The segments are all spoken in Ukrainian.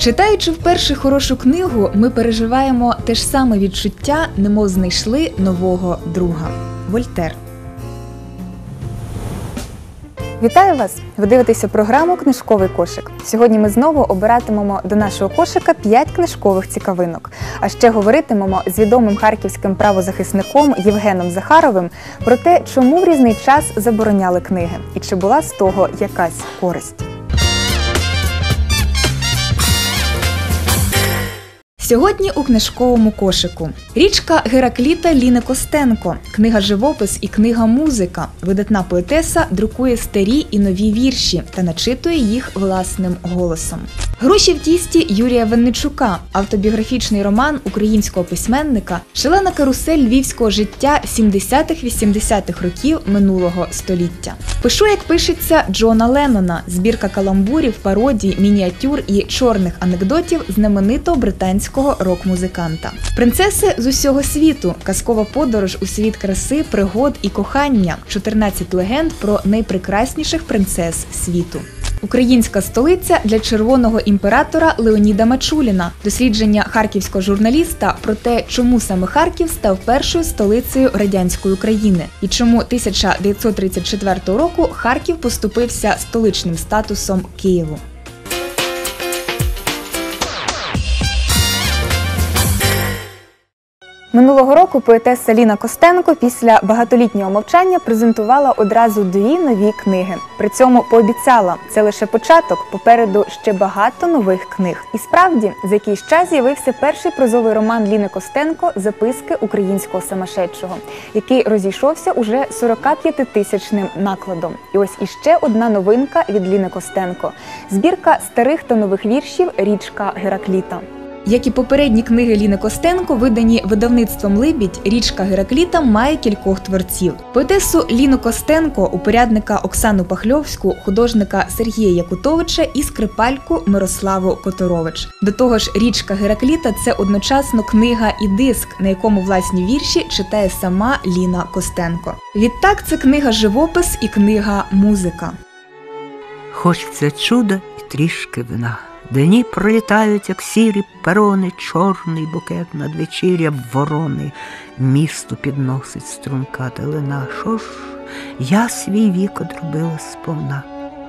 Читаючи вперше хорошу книгу, ми переживаємо те ж саме відчуття, немов знайшли нового друга. Вольтер. Вітаю вас! Ви дивитеся програму Книжковий кошик. Сьогодні ми знову обиратимемо до нашого кошика 5 книжкових цікавинок. А ще говоритимемо з відомим харківським правозахисником Євгеном Захаровим про те, чому в різний час забороняли книги і чи була з того якась користь. Сьогодні у книжковому кошику річка Геракліта Ліни Костенко, книга живопис і книга музика. Видатна поетеса друкує старі і нові вірші та начитує їх власним голосом. Гроші в тісті Юрія Венничука, автобіографічний роман українського письменника, шалена карусель львівського життя 70-х-80-х років минулого століття. Пишу, як пишеться Джона Леннона, збірка каламбурів, пародій, мініатюр і чорних анекдотів знаменитого британського рок-музиканта. Принцеси з усього світу, казкова подорож у світ краси, пригод і кохання, 14 легенд про найпрекрасніших принцес світу. Українська столиця для червоного імператора Леоніда Мачуліна, дослідження харківського журналіста про те, чому саме Харків став першою столицею радянської України і чому 1934 року Харків поступився столичним статусом Києву. Минулого року поетеса Ліна Костенко після багатолітнього мовчання презентувала одразу дві нові книги. При цьому пообіцяла це лише початок, попереду ще багато нових книг. І справді за якийсь час з'явився перший прозовий роман Ліни Костенко Записки українського самошедшого, який розійшовся уже 45-тисячним накладом. І ось іще одна новинка від Ліни Костенко: збірка старих та нових віршів Річка Геракліта. Як і попередні книги Ліни Костенко, видані видавництвом Либідь, річка Геракліта має кількох творців. Поетесу Ліну Костенко, упорядника Оксану Пахльовську, художника Сергія Якутовича і скрипальку Мирославу Которович. До того ж, річка Геракліта це одночасно книга і диск, на якому власні вірші читає сама Ліна Костенко. Відтак це книга живопис і книга музика. Хочеться чуда і трішки вина. Дні пролітають, як сірі перони, чорний букет надвечір'я ворони, місту підносить струнка далина. Що ж, я свій вік одробила сповна.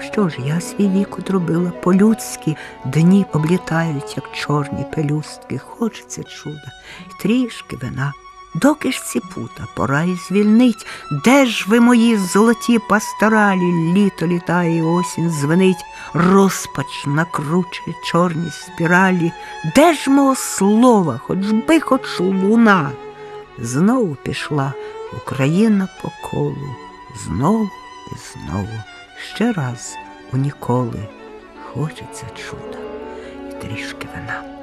Що ж, я свій вік одробила по-людськи, дні облітають, як чорні пелюстки, хочеться чуда, і трішки вина. Доки ж ці пута, пора й звільнить, де ж ви мої золоті пасторалі, літо літає, осінь звенить, розпач накручує чорні спіралі, де ж мого слова, хоч би, хоч луна. Знову пішла Україна по колу, знову і знову, ще раз у ніколи хочеться чуда. І трішки вина.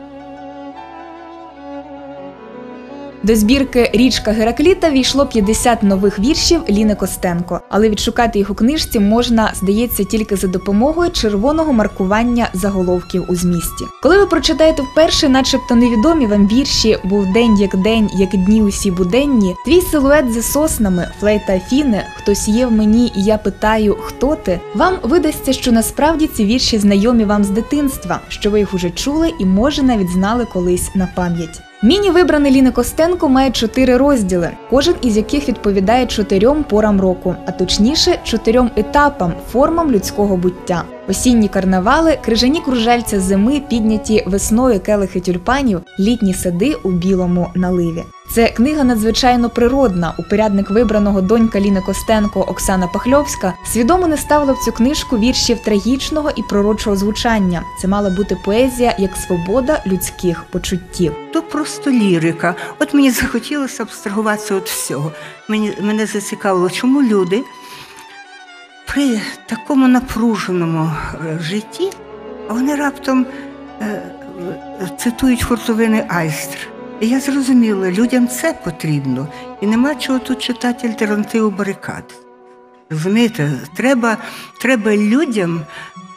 До збірки Річка Геракліта війшло 50 нових віршів Ліни Костенко, але відшукати їх у книжці можна, здається, тільки за допомогою червоного маркування заголовків у змісті. Коли ви прочитаєте вперше, начебто невідомі вам вірші Був день як день, як дні усі буденні, твій силует за соснами, флейта Афіни, хтось є в мені, і я питаю, хто ти. Вам видасться, що насправді ці вірші знайомі вам з дитинства, що ви їх уже чули і може навіть знали колись на пам'ять. Міні вибраний Ліни Костенко має чотири розділи, кожен із яких відповідає чотирьом порам року, а точніше чотирьом етапам, формам людського буття. Осінні карнавали, крижані кружальця зими, підняті весною келихи тюльпанів, літні сади у білому наливі. Це книга надзвичайно природна. Упорядник вибраного донька Ліни Костенко Оксана Пахльовська свідомо не ставила в цю книжку віршів трагічного і пророчого звучання. Це мала бути поезія як свобода людських почуттів. То просто лірика. От мені захотілося абстрагуватися від всього. Мені мене зацікавило, чому люди при такому напруженому е, житті вони раптом е, цитують фортовини Айстр. І я зрозуміла, людям це потрібно, і нема чого тут читати альтернативу барикад. Розумієте, треба, треба людям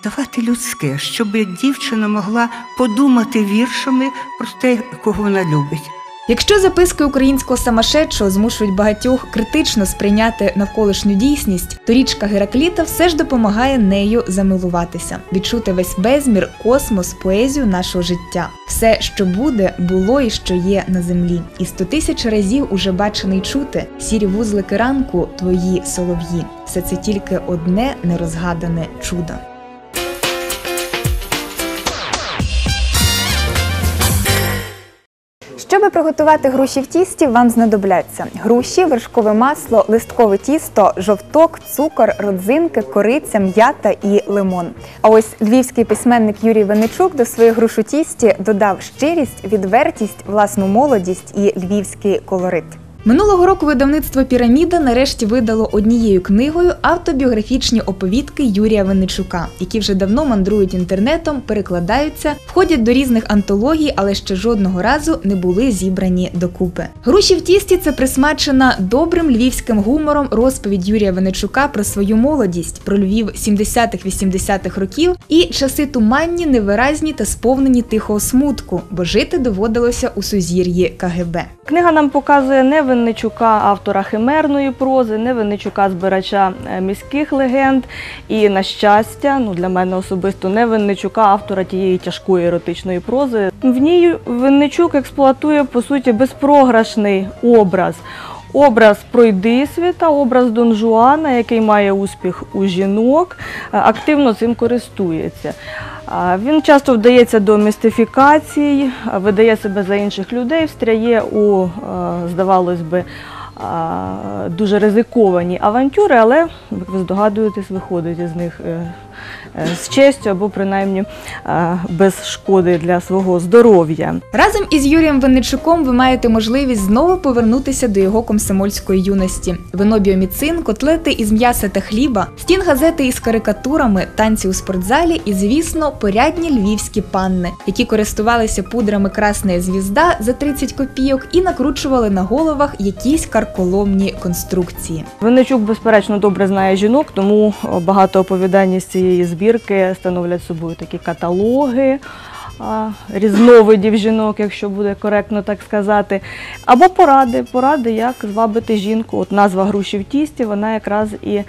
давати людське, щоб дівчина могла подумати віршами про те, кого вона любить. Якщо записки українського самошедшого змушують багатьох критично сприйняти навколишню дійсність, то річка Геракліта все ж допомагає нею замилуватися, відчути весь безмір, космос, поезію нашого життя, все, що буде, було і що є на землі, і сто тисяч разів уже бачений чути сірі вузлики ранку, твої солов'ї. Все це тільки одне нерозгадане чудо. Щоб приготувати груші в тісті, вам знадобляться груші, вершкове масло, листкове тісто, жовток, цукор, родзинки, кориця, м'ята і лимон. А ось львівський письменник Юрій Венечук до своїх грушу тісті додав щирість, відвертість, власну молодість і львівський колорит. Минулого року видавництво Піраміда нарешті видало однією книгою автобіографічні оповідки Юрія Винничука, які вже давно мандрують інтернетом, перекладаються, входять до різних антологій, але ще жодного разу не були зібрані докупи. Груші в тісті це присмачена добрим львівським гумором розповідь Юрія Винничука про свою молодість, про Львів 70-х-80-х років і часи туманні, невиразні та сповнені тихого смутку, бо жити доводилося у сузір'ї КГБ. Книга нам показує не Винничука, автора химерної прози, не Винничука, збирача е, міських легенд. І, на щастя, ну для мене особисто не Винничука, автора тієї тяжкої еротичної прози. В ній Винничук експлуатує по суті безпрограшний образ. Образ пройдисвіта, образ Дон Жуана, який має успіх у жінок, е, активно цим користується. Він часто вдається до містифікацій, видає себе за інших людей, встряє у, е, здавалось би, дуже ризиковані авантюри, але, як ви здогадуєтесь, виходить із них е, з честю або принаймні е, без шкоди для свого здоров'я. Разом із Юрієм Винничуком ви маєте можливість знову повернутися до його комсомольської юності. Вино біоміцин, котлети із м'яса та хліба, стін газети із карикатурами, танці у спортзалі і, звісно, порядні львівські панни, які користувалися пудрами Красна звізда за 30 копійок і накручували на головах якісь карколомні конструкції. Винничук, безперечно, добре знає жінок, тому багато оповідань з цієї збірки становлять собою такі каталоги. Різновидів жінок, якщо буде коректно так сказати, або поради, поради, як звабити жінку. От назва груші в тісті, вона якраз і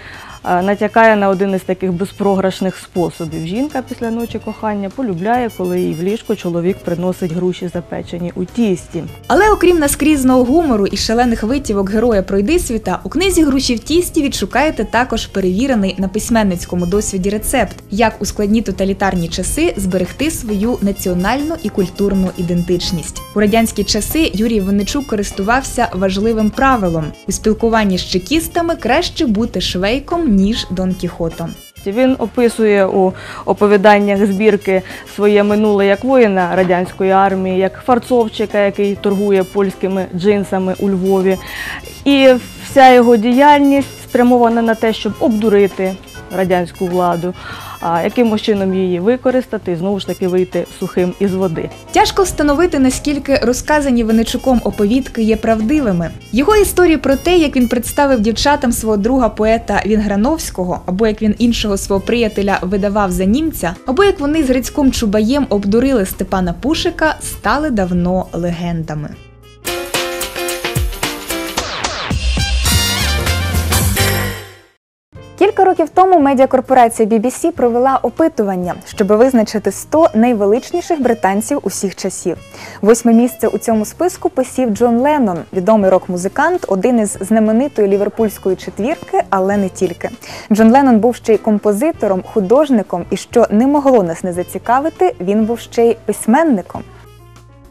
натякає на один із таких безпрограшних способів. Жінка після ночі кохання полюбляє, коли їй в ліжко чоловік приносить груші запечені у тісті. Але окрім наскрізного гумору і шалених витівок героя пройдисвіта, у книзі Груші в тісті відшукаєте також перевірений на письменницькому досвіді рецепт, як у складні тоталітарні часи зберегти свою національну і культурну ідентичність. У радянські часи Юрій Винничук користувався важливим правилом у спілкуванні з чекістами краще бути швейком ніж Дон Кіхотом. Він описує у оповіданнях збірки своє минуле як воїна радянської армії, як фарцовчика, який торгує польськими джинсами у Львові. І вся його діяльність спрямована на те, щоб обдурити радянську владу, а якимось чином її використати знову ж таки вийти сухим із води. Тяжко встановити, наскільки розказані Винничуком оповідки є правдивими. Його історії про те, як він представив дівчатам свого друга поета Вінграновського, або як він іншого свого приятеля видавав за німця, або як вони з Грицьком Чубаєм обдурили Степана Пушика, стали давно легендами. Років тому медіакорпорація BBC провела опитування, щоб визначити 100 найвеличніших британців усіх часів. Восьме місце у цьому списку посів Джон Леннон, відомий рок-музикант, один із знаменитої ліверпульської четвірки, але не тільки. Джон Леннон був ще й композитором, художником, і що не могло нас не зацікавити, він був ще й письменником.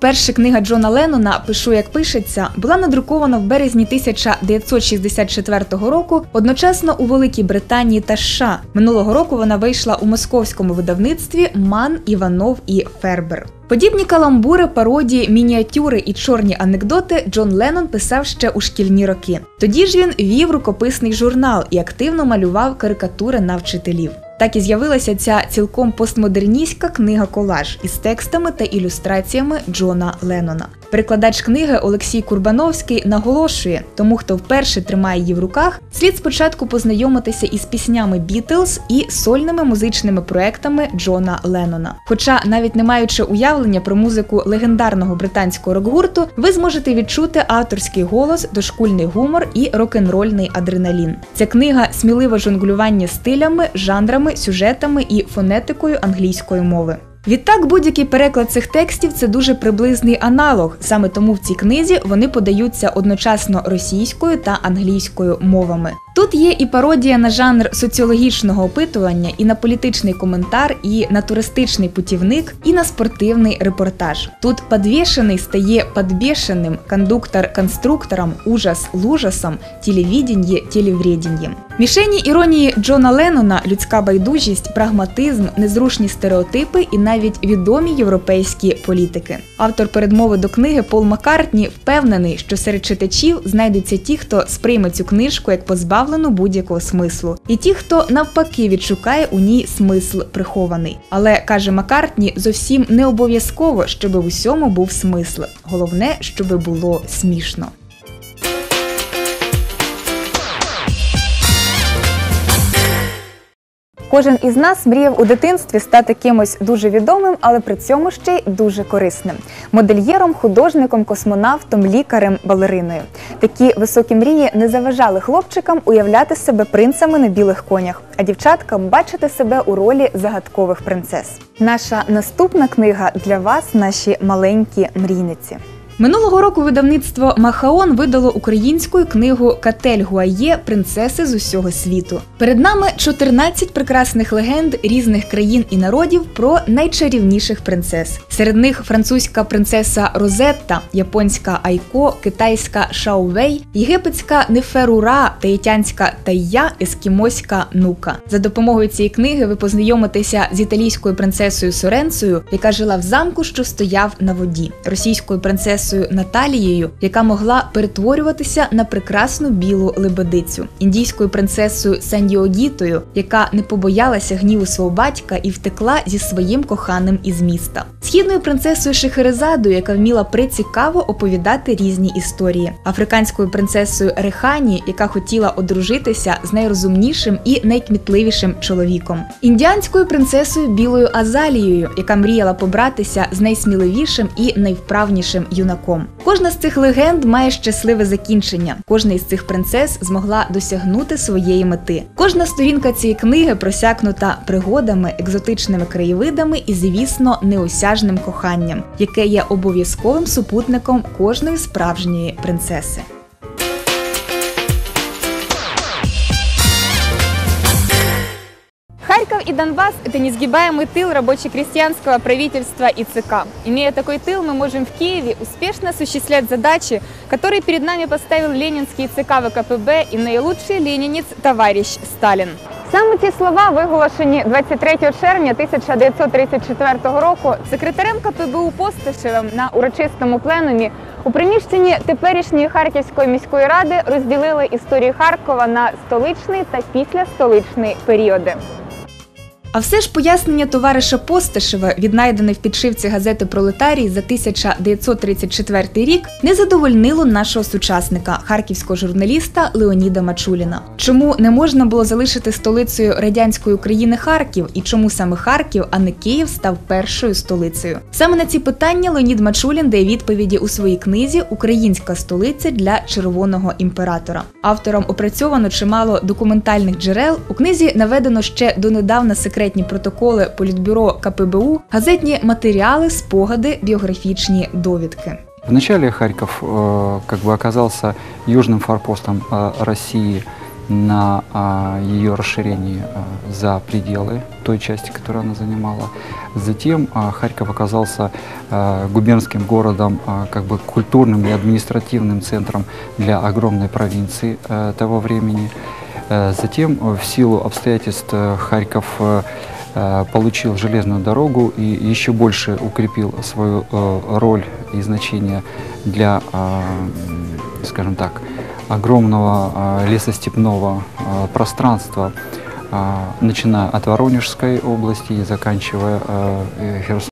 Перша книга Джона Леннона Пишу, як пишеться була надрукована в березні 1964 року одночасно у Великій Британії та США. Минулого року вона вийшла у московському видавництві Ман, Іванов і Фербер. Подібні каламбури, пародії, мініатюри і чорні анекдоти Джон Леннон писав ще у шкільні роки. Тоді ж він вів рукописний журнал і активно малював карикатури на вчителів. Так і з'явилася ця цілком постмодерністська книга колаж із текстами та ілюстраціями Джона Леннона. Перекладач книги Олексій Курбановський наголошує, тому хто вперше тримає її в руках, слід спочатку познайомитися із піснями Бітлз і сольними музичними проектами Джона Леннона. Хоча, навіть не маючи уявлення про музику легендарного британського рок-гурту, ви зможете відчути авторський голос, дошкульний гумор і рок-н-рольний адреналін. Ця книга сміливе жонглювання стилями, жанрами, сюжетами і фонетикою англійської мови. Відтак, будь-який переклад цих текстів це дуже приблизний аналог. Саме тому в цій книзі вони подаються одночасно російською та англійською мовами. Тут є і пародія на жанр соціологічного опитування, і на політичний коментар, і на туристичний путівник, і на спортивний репортаж. Тут подвішений стає подбешеним, кондуктор конструктором, ужас лужасом, телевідіння телевредінням. Мішені іронії Джона Леннона, людська байдужість, прагматизм, незрушні стереотипи і навіть відомі європейські політики. Автор передмови до книги Пол Маккартні впевнений, що серед читачів знайдуться ті, хто сприйме цю книжку як позбавлену будь-якого смислу, і ті, хто навпаки відшукає у ній смисл прихований. Але каже Маккартні, зовсім не обов'язково, щоб в усьому був смисл. Головне, щоб було смішно. Кожен із нас мріяв у дитинстві стати кимось дуже відомим, але при цьому ще й дуже корисним модельєром, художником, космонавтом, лікарем, балериною. Такі високі мрії не заважали хлопчикам уявляти себе принцами на білих конях, а дівчаткам бачити себе у ролі загадкових принцес. Наша наступна книга для вас, наші маленькі мрійниці. Минулого року видавництво Махаон видало українську книгу Катель Гуає Принцеси з усього світу. Перед нами 14 прекрасних легенд різних країн і народів про найчарівніших принцес. Серед них французька принцеса Розетта, японська Айко, китайська Шаовей, єгипетська Неферура, таїтянська Тайя, ескімоська Нука. За допомогою цієї книги ви познайомитеся з італійською принцесою Соренцею, яка жила в замку, що стояв на воді, російською принцесою Наталією, яка могла перетворюватися на прекрасну білу лебедицю, індійською принцесою Сандіогітою, яка не побоялася гніву свого батька і втекла зі своїм коханим із міста, східною принцесою Шехерезадою, яка вміла прицікаво оповідати різні історії, африканською принцесою Рехані, яка хотіла одружитися з найрозумнішим і найкмітливішим чоловіком, індіанською принцесою Білою Азалією, яка мріяла побратися з найсміливішим і найвправнішим юнаком. Кожна з цих легенд має щасливе закінчення. Кожна із цих принцес змогла досягнути своєї мети. Кожна сторінка цієї книги просякнута пригодами, екзотичними краєвидами і, звісно, неосяжним коханням, яке є обов'язковим супутником кожної справжньої принцеси. Харьков и Донбасс – это несгибаемый тыл рабоче-крестьянского правительства и ЦК. Имея такой тыл, мы можем в Киеве успешно осуществлять задачи, которые перед нами поставил ленинский ЦК ВКПБ и наилучший ленинец товарищ Сталин. Саме ці слова виголошені 23 червня 1934 року секретарем КПБУ Постишевим на урочистому пленумі у приміщенні теперішньої Харківської міської ради розділили історію Харкова на столичний та післястоличний періоди. А все ж пояснення товариша Постишева, віднайдене в підшивці газети Пролетарій за 1934 рік, не задовольнило нашого сучасника, харківського журналіста Леоніда Мачуліна. Чому не можна було залишити столицею радянської України Харків і чому саме Харків, а не Київ, став першою столицею? Саме на ці питання Леонід Мачулін дає відповіді у своїй книзі Українська столиця для червоного імператора. Автором опрацьовано чимало документальних джерел. У книзі наведено ще донедавна секретні протоколи Політбюро КПБУ, газетні матеріали, спогади, біографічні довідки. Вначале Харьков э, как бы оказался южным форпостом э, России на э, ее расширении э, за пределы той части, которую она занимала. Затем э, Харьков оказался э, губернским городом, э, как бы культурным и административным центром для огромной провинции э, того времени. Э, Затем, э, в силу обстоятельств, э, Харьков получил железную дорогу и еще больше укрепил свою роль и значение для, скажем так, огромного лесостепного пространства, начиная от Воронежской области и заканчивая Херсонской